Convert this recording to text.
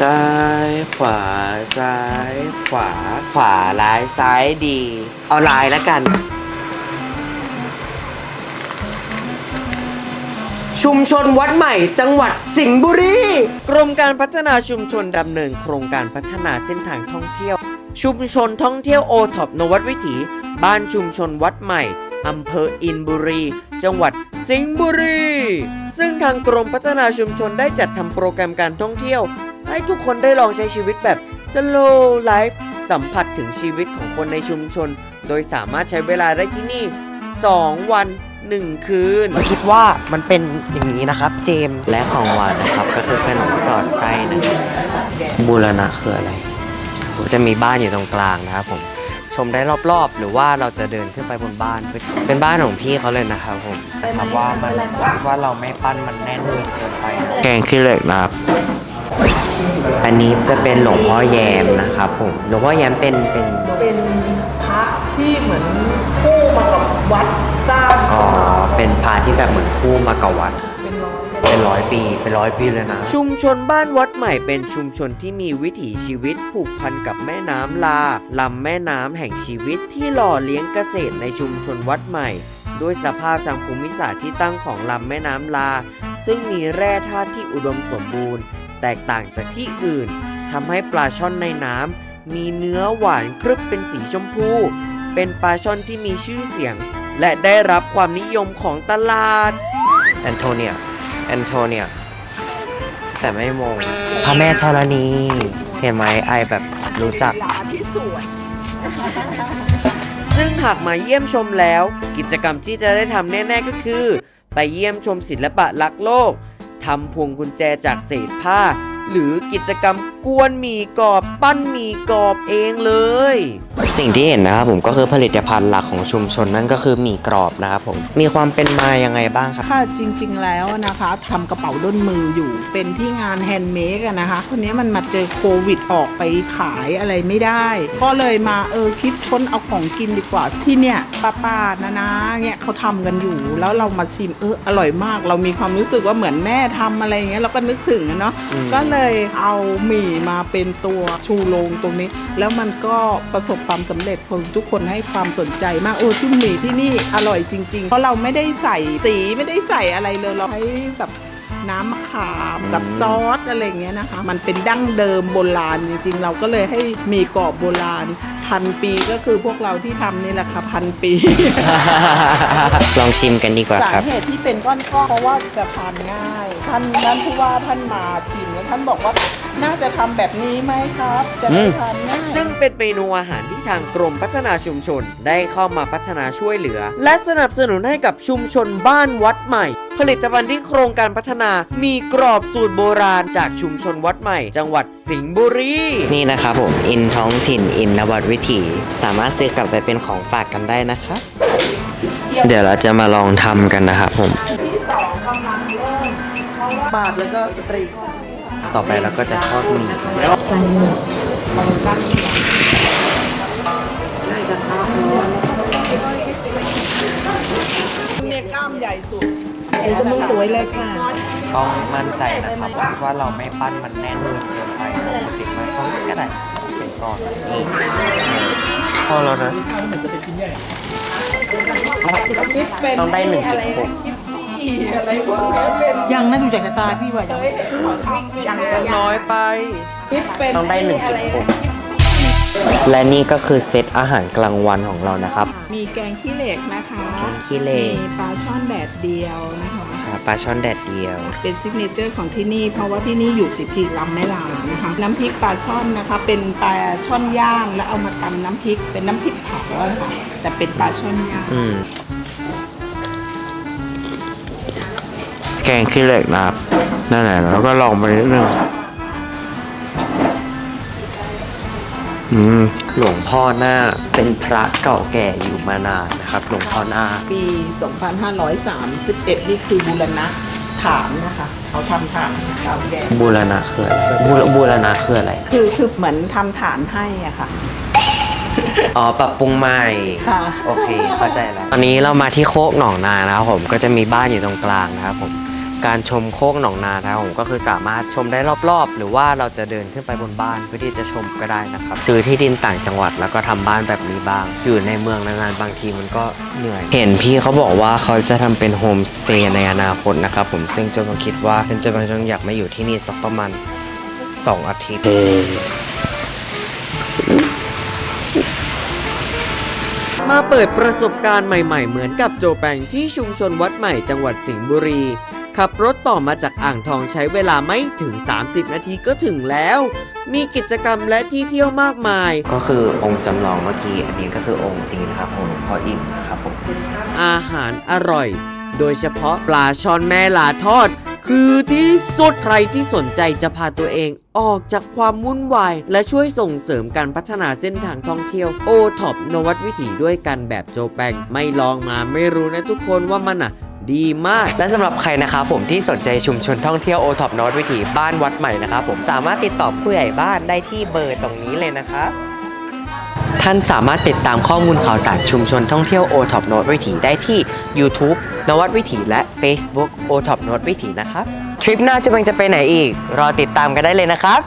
ซ้ายขวาซ้ายขวาขวาร้ายซ้ายดี เอาลายแล้วกัน ชุมชนวัดใหม่จังหวัดสิงห์บุรีกรมการพัฒนาชุมชนดำเนินโครงการพัฒนาเส้นทางท่องเที่ยว ชุมชนท่องเที่ยวโอท็อปนวัดวิถี บ้านชุมชนวัดใหม่อำเภออินบุรี จังหวัดสิงห์บุรี ซึ่งทางกรมพัฒนาชุมชนได้จัดทำโปรแกรมการท่องเที่ยว ให้ทุกคนได้ลองใช้ชีวิตแบบ slow life สัมผัสถึงชีวิตของคนในชุมชน โดยสามารถใช้เวลาได้ที่นี่ 2 วัน 1 คืน คิดว่ามันเป็นอย่างนี้นะครับ เจมส์และของหวานนะครับ ก็คือขนมสอดไส้นะครับบูรณะคืออะไรจะมีบ้านอยู่ตรงกลางนะครับผมชมได้รอบๆ หรือว่าเราจะเดินขึ้นไปบนบ้าน เป็นบ้านของพี่เขาเลยนะครับผมนะครับว่ามันว่าเราไม่ปั้นมันแน่นจนเกินไปนะแกงขี้เหล็กนะครับ อันนี้จะเป็นหลวงพ่อแยมนะครับผมหลวงพ่อแยมเป็นเป็นเป็นพระที่เหมือนคู่มากับวัดสร้างอ๋อเป็นพาที่แบบเหมือนคู่มากับวัดเป็นร้อยเป็นร้อยปีเป็นร้อยปีเลยนะ ชุมชนบ้านวัดใหม่เป็นชุมชนที่มีวิถีชีวิตผูกพันกับแม่น้ำลาลำแม่น้ำแห่งชีวิตที่หล่อเลี้ยงเกษตรในชุมชนวัดใหม่ด้วยสภาพทางภูมิศาสตร์ที่ตั้งของลำแม่น้ำลา ซึ่งมีแร่ธาตุที่อุดมสมบูรณ์ แตกต่างจากที่อื่นทำให้ปลาช่อนในน้ำมีเนื้อหวานครึบเป็นสีชมพู เป็นปลาช่อนที่มีชื่อเสียง และได้รับความนิยมของตลาด แอนโทเนีย แอนโทเนีย แต่ไม่มง พระแม่ธรณี เห็นไหมไอแบบรู้จักหลาที่สวยซึ่งหากมาเยี่ยมชมแล้ว กิจกรรมที่จะได้ทำแน่ ๆก็คือ ไปเยี่ยมชมศิลปะลักโลก ทำพวงกุญแจจากเศษผ้า หรือกิจกรรมกวนหมีกรอบปั้นหมีกรอบเองเลย สิ่งที่เห็นนะครับผมก็คือผลิตภัณฑ์หลักของชุมชนนั่นก็คือหมี่กรอบนะครับผมมีความเป็นมายังไงบ้างครับ ค่ะจริง ๆ แล้วนะคะทำกระเป๋าด้นมืออยู่เป็นที่งานแฮนด์เมดอะนะคะคนนี้มันมาเจอโควิดออกไปขายอะไรไม่ได้ ก็เลยมาเออคิดค้นเอาของกินดีกว่าที่เนี่ยป้าป้าๆนะนะเนี่ยเขาทำกันอยู่ แล้วเรามาชิมเอออร่อยมาก เรามีความรู้สึกว่าเหมือนแม่ทำอะไรอย่างเงี้ยเราก็นึกถึงอะเนาะอืมก็เลยเอาหมี่มาเป็นตัวชูโรงตรงนี้ แล้วมันก็ประสบความสำเร็จคนทุกคนให้ความสนใจมากโอ้ที่หมี่ที่นี่อร่อยจริง ๆ เพราะเราไม่ได้ใส่สีไม่ได้ใส่อะไรเลยเราใช้แบบ น้ำมะขามกับซอสอะไรอย่างเงี้ยนะคะ มันเป็นดั้งเดิมโบราณจริงๆ เราก็เลยให้หมีกรอบโบราณพันปีก็คือพวกเราที่ทำนี่แหละค่ะพันปี ลองชิมกันดีกว่าสาครับ เหตุที่เป็นก้อนๆเพราะว่าจะทานง่าย ท่านนั้นผู้ว่าท่านมาชิมแล้วท่านบอกว่า น่าจะทำแบบนี้ไหมครับ จะได้ทานง่ายซึ่งเป็นเมนูอาหารที่ทางกรมพัฒนาชุมชน ได้เข้ามาพัฒนาช่วยเหลือ และสนับสนุนให้กับชุมชนบ้านวัดใหม่ ผลิตภัณฑ์ที่โครงการพัฒนามีกรอบสูตรโบราณจากชุมชนวัดใหม่ จังหวัดสิงห์บุรี นี่นะครับผม อินท้องถิ่น อินนวัดวิถี สามารถซื้อกลับไปเป็นของฝากกันได้นะครับ เดี๋ยวเราจะมาลองทำกันนะครับผม ที่สองกำลังเริ่มเพราะว่าบาทแล้วก็สตรี ต่อไปเราก็จะทอดหมี่มันกั้นในกระทะร้อนเนี่ยกล้ามใหญ่สุดสีก็มึงสวยเลยค่ะ ต้องมั่นใจนะครับว่าเราไม่ปั้นมันแน่นจนเกินไปนะติดไว้เขาก็ได้เป็นก่อนนี่พอแล้วนะคิดเป็นต้องได้หนึ่งจุดหก คิดที่อะไรพวกนี้เป็นยังนะดูจากสายตาพี่ว่ายังยังน้อยไปคิดเป็นต้องได้หนึ่งจุดหกคิดและนี่ก็คือเซตอาหารกลางวันของเรานะครับ มีแกงขี้เหล็กนะคะ แกงขี้เหล็กมีปลาช่อนแดดเดียวนะคะค่ะปลาช่อนแดดเดียว เป็นซิกเนเจอร์ของที่นี่ เพราะว่าที่นี่อยู่ติดที่ลำแม่ลาวนะคะ น้ำพริกปลาช่อนนะคะ เป็นปลาช่อนย่างแล้วเอามาตำน้ำพริก เป็นน้ำพริกเผาอะค่ะแต่เป็นปลาช่อนย่าง แกงขี้เหล็กนะครับนั่นแหละแล้วก็ลองไปนิดนึงอืมหลวงพ่อหน้าเป็นพระเก่าแก่อยู่มานานนะครับ หลวงพ่อหน้า ปี 2531 นี่คือบูรณะฐานนะคะเขาทำฐานเก่าแก่บูรณะคืออะไรบูรบูรณะคืออะไร คือคือเหมือนทำฐานให้อะค่ะ อ๋อ ปรับปรุงใหม่ ค่ะ โอเค เข้าใจแล้ว ตอนนี้เรามาที่โคกหนองนานะครับผม ก็จะมีบ้านอยู่ตรงกลางนะครับผม การชมโคกหนองนานะครับผมก็คือสามารถชมได้รอบๆ หรือว่าเราจะเดินขึ้นไปบนบ้านเพื่อที่จะชมก็ได้นะครับ ซื้อที่ดินต่างจังหวัดแล้วก็ทำบ้านแบบนี้บ้าง อยู่ในเมืองนานๆบางทีมันก็เหนื่อย เห็นพี่เขาบอกว่าเขาจะทำเป็นโฮมสเตย์ในอนาคตนะครับผมซึ่งจนบางคิดว่าเป็นจนบางจนอยากมาอยู่ที่นี่สักประมาณสองอาทิตย์มาเปิดประสบการณ์ใหม่ๆ เหมือนกับโจแปงที่ชุมชนวัดใหม่จังหวัดสิงห์บุรี ขับรถต่อมาจากอ่างทองใช้เวลาไม่ถึง 30 นาทีก็ถึงแล้ว มีกิจกรรมและที่เที่ยวมากมาย ก็คือองค์จำลองเมื่อกี้ อันนี้ก็คือองค์จริงนะครับองค์หลวงพ่ออิ่มนะครับผม อาหารอร่อย โดยเฉพาะปลาช่อนแม่ลาทอด คือที่สุดใครที่สนใจจะพาตัวเองออกจากความวุ่นวาย และช่วยส่งเสริมการพัฒนาเส้นทางท่องเที่ยวโอท็อปนวัดวิถีด้วยกันแบบโจแปงไม่ลองมาไม่รู้นะทุกคนว่ามันอะ ดีมาก และสำหรับใครนะครับผมที่สนใจชุมชนท่องเที่ยวโอท็อปนวัดวิถีบ้านวัดใหม่นะครับผมสามารถติดต่อผู้ใหญ่บ้านได้ที่เบอร์ตรงนี้เลยนะครับท่านสามารถติดตามข้อมูลข่าวสารชุมชนท่องเที่ยว o t o p นวัดวิถีได้ที่ YouTube นวัดวิถีและ Facebook o t o p นวัดวิถีนะครับ ทริปหน้าจะเป็นจะไปไหนอีก รอติดตามกันได้เลยนะครับ